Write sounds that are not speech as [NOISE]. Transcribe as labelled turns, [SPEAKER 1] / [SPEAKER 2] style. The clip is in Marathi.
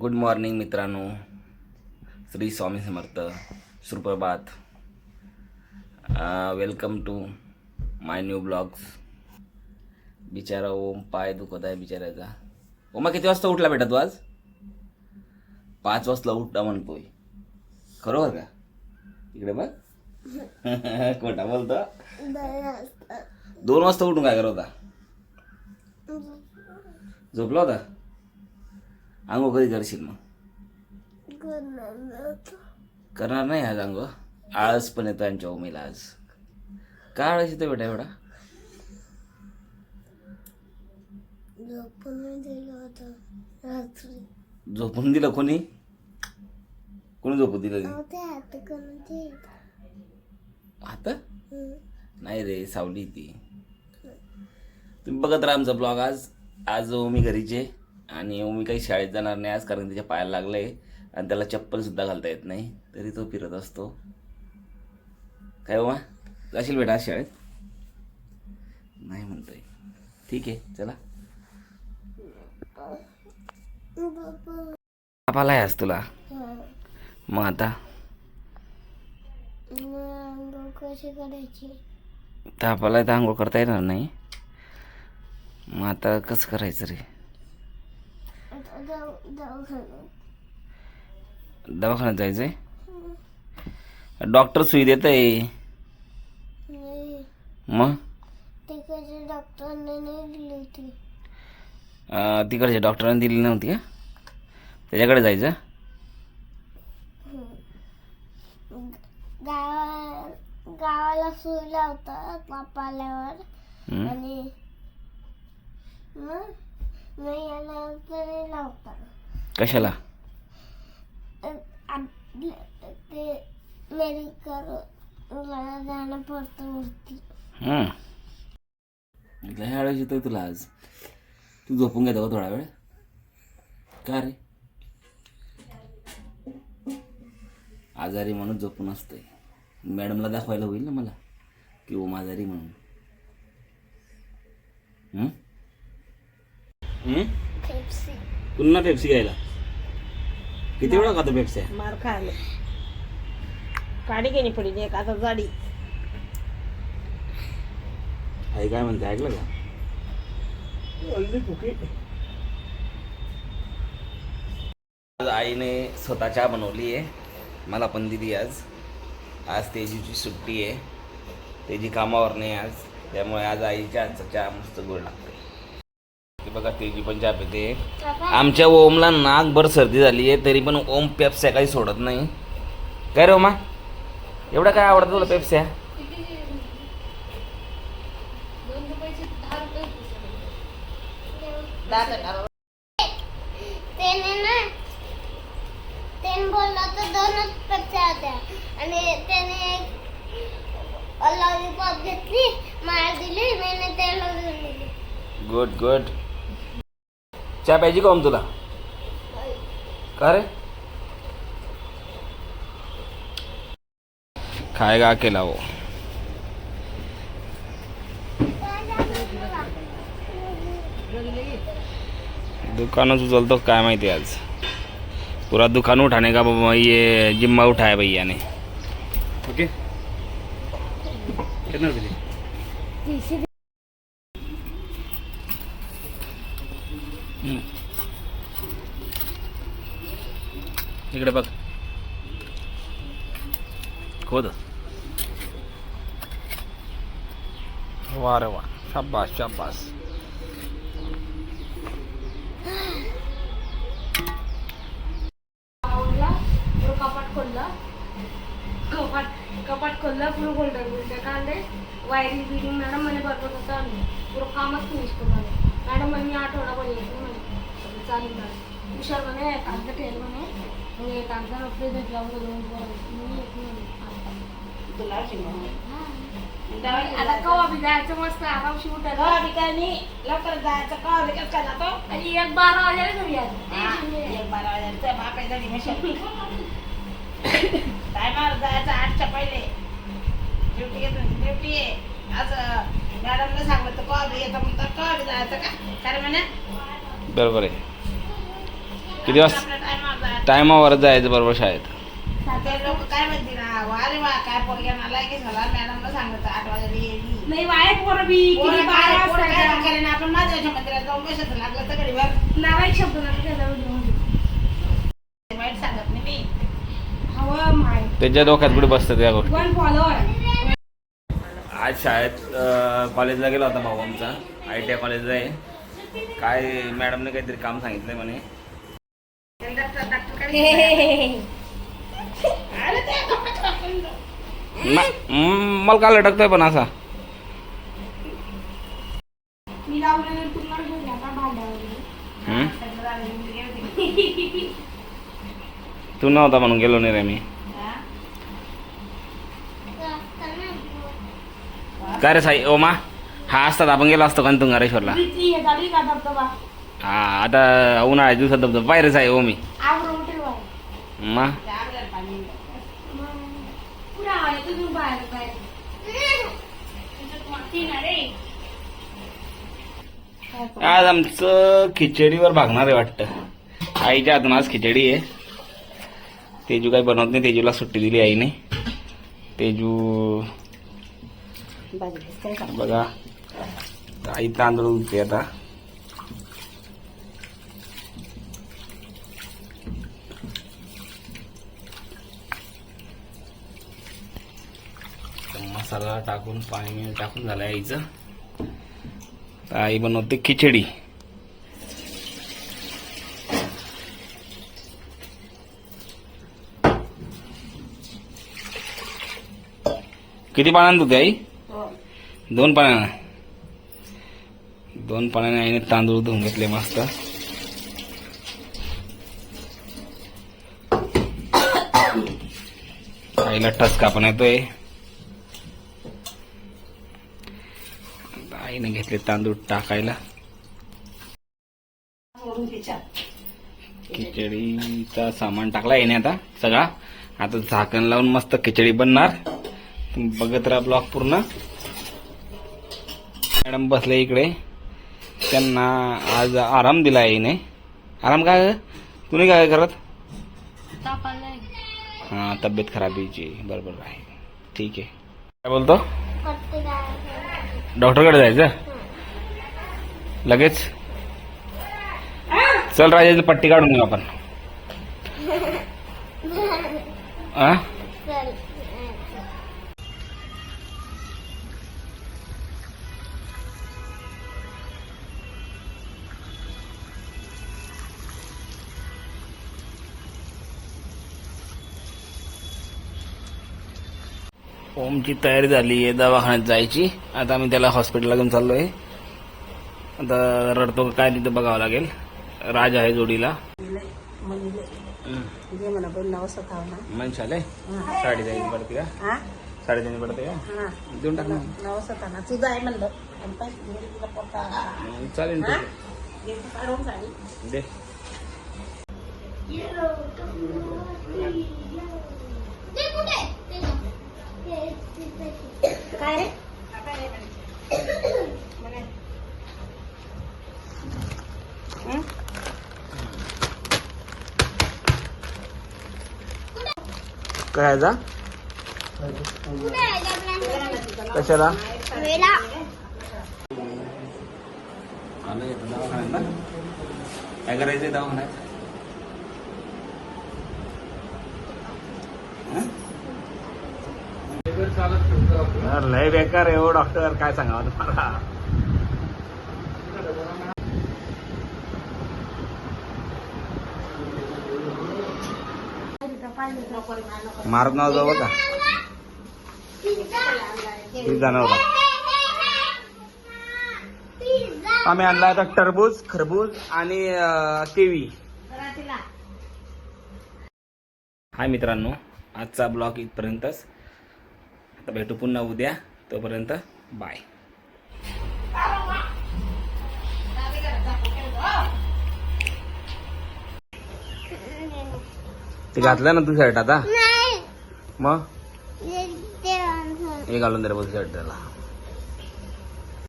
[SPEAKER 1] गुड मॉर्निंग मित्रांनो. श्री स्वामी समर्थ सुप्रभात. Welcome to my new blogs बिचारा ओम पाय दुखत आहे बिचाऱ्याचा. ओमा किती वाजता उठला बेटा तू आज? पाच वाजता उठला म्हणतोय. खरोबर का? इकडे बघ. [LAUGHS] खोटा बोलतो. दोन वाजता उठून काय करत होता? झोपला होता? अंघोळ कधी करशील मग? करणार नाही आज अंघोळ आळस पण येतो यांच्या उमेला आज. का आळस येतो बेटा एवढा? झोपून दिलं कोणी? कोणी झोपून दिलं आता नाही रे सावली ती. तुम्ही बघत राहा आमचा ब्लॉग आज. आज ओमी घरीचे. आणि मी काही शाळेत जाणार नाही आज कारण त्याच्या पायाला लागलंय आणि त्याला चप्पलसुद्धा घालता येत नाही. तरी तो फिरत असतो. काय बाबा? जाशील बेटा आज शाळेत? नाही म्हणतोय. ठीक आहे चला. तापाला आहे आज तुला. मग आता?
[SPEAKER 2] कशी करायची
[SPEAKER 1] तापाला तर आंघोळ करता येणार नाही. मग आता कसं करायचं रे?
[SPEAKER 2] दवाखान्यात
[SPEAKER 1] जायचंय? डॉक्टर सुई देत आहे मग?
[SPEAKER 2] तिकडच्या डॉक्टरने नाही दिली होती.
[SPEAKER 1] तिकडच्या डॉक्टरांनी दिली नव्हती का? त्याच्याकडे जायचं?
[SPEAKER 2] गावा गावाला सुई लावतात पापा आल्यावर
[SPEAKER 1] हं?
[SPEAKER 2] आणि मग?
[SPEAKER 1] कशाला?
[SPEAKER 2] ते जाणं पडतं
[SPEAKER 1] लय आळस येतोय तुला आज. तू झोपून घेतो का थोडा वेळ? का रे? आजारी म्हणून झोपून असतोय. मॅडमला दाखवायला होईल ना मला? की ओम आजारी म्हणून.
[SPEAKER 2] पेप्सी.
[SPEAKER 1] पुन्हा पेप्सी घ्यायला. किती वेळा खातो पेप्सी?
[SPEAKER 3] मार खायला. काडी घेणी पडली एक आता जाडी.
[SPEAKER 1] आई काय म्हणते ऐकलं का? आज आईने स्वतः चहा बनवली आहे. मला पण दिली आज. आज तेजीची सुट्टी आहे. तेजी कामावर नाही आज. त्यामुळे आज आईच्या हातचा चहा मस्त गोड लागते ते बघा तेजी पण चहा पिते आमच्या ओमला नाकभर सर्दी झाली आहे तरी पण ओम पेप्स्या काही सोडत नाही. काय रे ओमा? एवढं काय आवडतं तुला पेप्स्या?
[SPEAKER 2] आणि त्याने लॉलीपॉप घेतली दिली त्याला
[SPEAKER 1] गुड गुड चहा पाहिजे का ओम तुला? का रे? खाएगा अकेला वो दुकानच उचलतो काय माहिती आज. पूरा दुकान उठाने का बाबा ये जिम्मा उठाया भैया ने. ओके. कितना इकडे बघ. खोद. वा रे वा. शाबास शाबास.
[SPEAKER 3] आवडला पुरं कपाट खोललं. कपाट कपाट खोललं पुरं गोल्डन गोल्डन कांदे. वायरिंग बिरिंग मॅडम मला बरोबर होतं आम्ही पुरं कामच फिनिश करून आले मॅडम म्हणे मी आठवडा पण येतो म्हणे. चालेल मॅडम हुशार म्हणे कागद ठेल म्हणे. नाही आता कवा बी जायचं मस्त आरामशी उठायला
[SPEAKER 4] लवकर जायचं का लगेच काय जातो
[SPEAKER 3] आणि एक बारा वाजायला घरी यायचं. नाही.
[SPEAKER 4] एक बारा वाजायचं बापायचा डिमिशन टायमावर जायचं आठच्या पहिले. ड्युटी घेतो ड्युटी आहे. असं मॅडमला सांगलं तर कवा बी येतं म्हणतं कवा बी जायचं का? कारण म्हणे
[SPEAKER 1] बरोबर आहे. किती वाजता टायमावर जायचं बरोबर शाळेत.
[SPEAKER 4] ते लोक काय म्हणतील ना अरे वा काय पोरग्या मला की झाला मॅडमला सांगत आठ वाजता येईल
[SPEAKER 3] नाही वाया पोरं बी किती बारा वाजता
[SPEAKER 4] आपण माझ्या मंदिरात जाऊन बसत लागलं तर घडीवर
[SPEAKER 3] नावाई शब्द नका त्याला व्हिडिओ
[SPEAKER 4] वाईट सांगत नाही मी.
[SPEAKER 3] हवं माय.
[SPEAKER 1] त्याच्या डोक्यात कुठे बसतं त्या गोष्टी?
[SPEAKER 3] वन फॉलोअर
[SPEAKER 1] आज शाळेत कॉलेजला गेला होता भाऊ आमचा. आय टी आय कॉलेजला आहे. काय मॅडमने काहीतरी काम सांगितलंय म्हणे. मला का लटकतोय पण असा?
[SPEAKER 3] मी?
[SPEAKER 1] तू नव्हता म्हणून गेलो नाही रे मी. काय रे साई? ओमा हा असतात आपण गेलो असतो का ना तुंगारेश्वरला
[SPEAKER 3] हे
[SPEAKER 1] आता उन्हाळ्यात दिवसात धबधबा. पाहिजे साई ओमी
[SPEAKER 3] रे
[SPEAKER 1] आज आमचं खिचडीवर भागणार आहे वाटतं. आईच्या हातून आज खिचडी आहे. तेजू काही बनवत नाही तेजूला सुट्टी दिली आईने. तेजू बघा आई तांदूळ उठते आता तर मसाला टाकून पाणी टाकून झालं आईचं तर आई बनवते खिचडी. किती पाण्यात होते आई? दोन पाण्यानं दोन पाण्याने आईने तांदूळ धुवून घेतले मस्त. आईला टसका पण येतोय. आईने घेतले तांदूळ टाकायला. खिचडीचा सामान टाकला येणे आता सगळा. आता झाकण लावून मस्त खिचडी बनणार. तुम्ही बघत राहा ब्लॉग पूर्ण. मॅडम बसले इकडे. त्यांना आज आराम दिला येणे आराम काय? तुम्ही काय करत हा तब्येत खराबीची बरोबर आहे. ठीक आहे. काय बोलतो? डॉक्टरकडे जायचं? लगेच? चल राजाची पट्टी काढून घेऊ आपण. [LAUGHS] आ? ओमची तयारी झाली आहे दवाखान्यात जायची. आता आम्ही त्याला हॉस्पिटलला घेऊन चाललोय. आता रडतो काय तिथं बघावं लागेल. राज आहे जोडीला.
[SPEAKER 4] जे
[SPEAKER 1] साडे पडते का?
[SPEAKER 4] हा
[SPEAKER 1] साडेतीन पडते का? देऊन टाक ना.
[SPEAKER 4] तुझं आहे म्हणलं
[SPEAKER 1] चालेल दे.
[SPEAKER 2] काय रे?
[SPEAKER 1] करायचा
[SPEAKER 2] गबऱ्यांचा?
[SPEAKER 1] कशाला?
[SPEAKER 2] वेला.
[SPEAKER 1] आलं येतं दवाखान्यात ना काय करायचंय दवाखान्यात हं? यार, लय बेकार आहे हो डॉक्टर काय सांगावं तुम्हाला मारत नाव जाऊ का? आम्ही आणला आता टरबूज खरबूज आणि केवी हाय मित्रांनो आजचा ब्लॉग इथपर्यंतच. आता भेटू पुन्हा उद्या. तोपर्यंत बाय. ते घातलं ना तू शर्ट आता? मग? हे घालून दे बघ शर्ट त्याला.